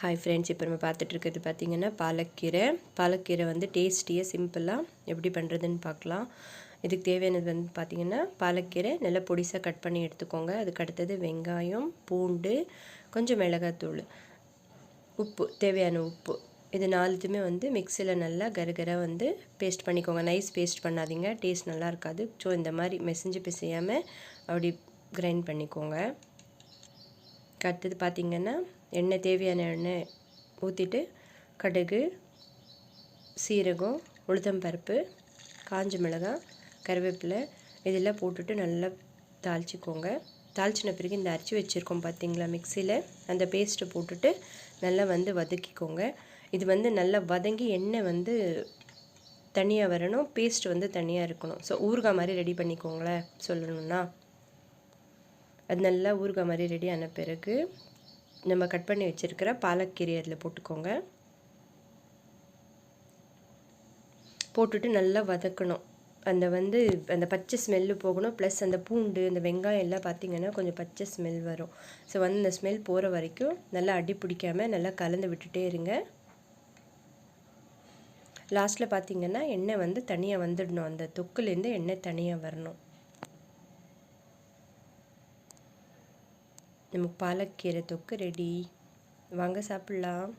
Hi friends இப்போ நம்ம பார்த்துட்ருக்கிறது பார்த்திங்கன்னா பாலக்கீரை. பாலக்கீரை வந்து டேஸ்டியாக சிம்பிளாக எப்படி பண்ணுறதுன்னு பார்க்கலாம். இதுக்கு தேவையானது வந்து பார்த்திங்கன்னா பாலக்கீரை நல்லா பொடிசாக கட் பண்ணி எடுத்துக்கோங்க. அதுக்கு அடுத்தது வெங்காயம் பூண்டு கொஞ்சம் மிளகாத்தூள் உப்பு தேவையான உப்பு. இது நாலுத்துமே வந்து மிக்சியில் நல்லா கரகர வந்து பேஸ்ட் பண்ணிக்கோங்க. நைஸ் பேஸ்ட் பண்ணாதீங்க. டேஸ்ட் நல்லா இருக்காது. ஸோ இந்த மாதிரி மெசஞ்சு பிசையாமல் அப்படி கிரைண்ட் பண்ணிக்கோங்க. அடுத்தது பார்த்திங்கன்னா எண்ணெய் தேவையான எண்ணெய் ஊற்றிட்டு கடுகு சீரகம் உளுத்தம்பருப்பு காஞ்ச மிளகாய் கருவேப்பிலை இதெல்லாம் போட்டுட்டு நல்லா தாளிச்சிக்கோங்க. தாளிச்சின பிறகு இந்த அரைச்சி வச்சுருக்கோம் பார்த்திங்களா மிக்சியில் அந்த பேஸ்ட்டை போட்டுட்டு நல்லா வந்து வதக்கிக்கோங்க. இது வந்து நல்லா வதங்கி எண்ணெய் வந்து தனியாக வரணும் பேஸ்ட் வந்து தனியாக இருக்கணும். ஸோ ஊறுகாய் மாதிரி ரெடி பண்ணிக்கோங்களேன் சொல்லணும்னா. அது நல்லா ஊறுகாய் மாதிரி ரெடி ஆன பிறகு நம்ம கட் பண்ணி வச்சுருக்கிற பாலக்கீரை அதில் போட்டுக்கோங்க. போட்டுட்டு நல்லா வதக்கணும். அந்த வந்து அந்த பச்சை ஸ்மெல்லு போகணும். ப்ளஸ் அந்த பூண்டு அந்த வெங்காயம் எல்லாம் பார்த்திங்கன்னா கொஞ்சம் பச்சை ஸ்மெல் வரும். ஸோ வந்து அந்த ஸ்மெல் போகிற வரைக்கும் நல்லா அடி பிடிக்காமல் நல்லா கலந்து விட்டுட்டே இருங்க. லாஸ்ட்டில் பார்த்திங்கன்னா எண்ணெய் வந்து தனியாக வந்துடணும். அந்த தொக்குலேருந்து எண்ணெய் தனியாக வரணும். நமக்கு பாலக்கீரை தொக்கு ரெடி வாங்க சாப்பிட்லாம்.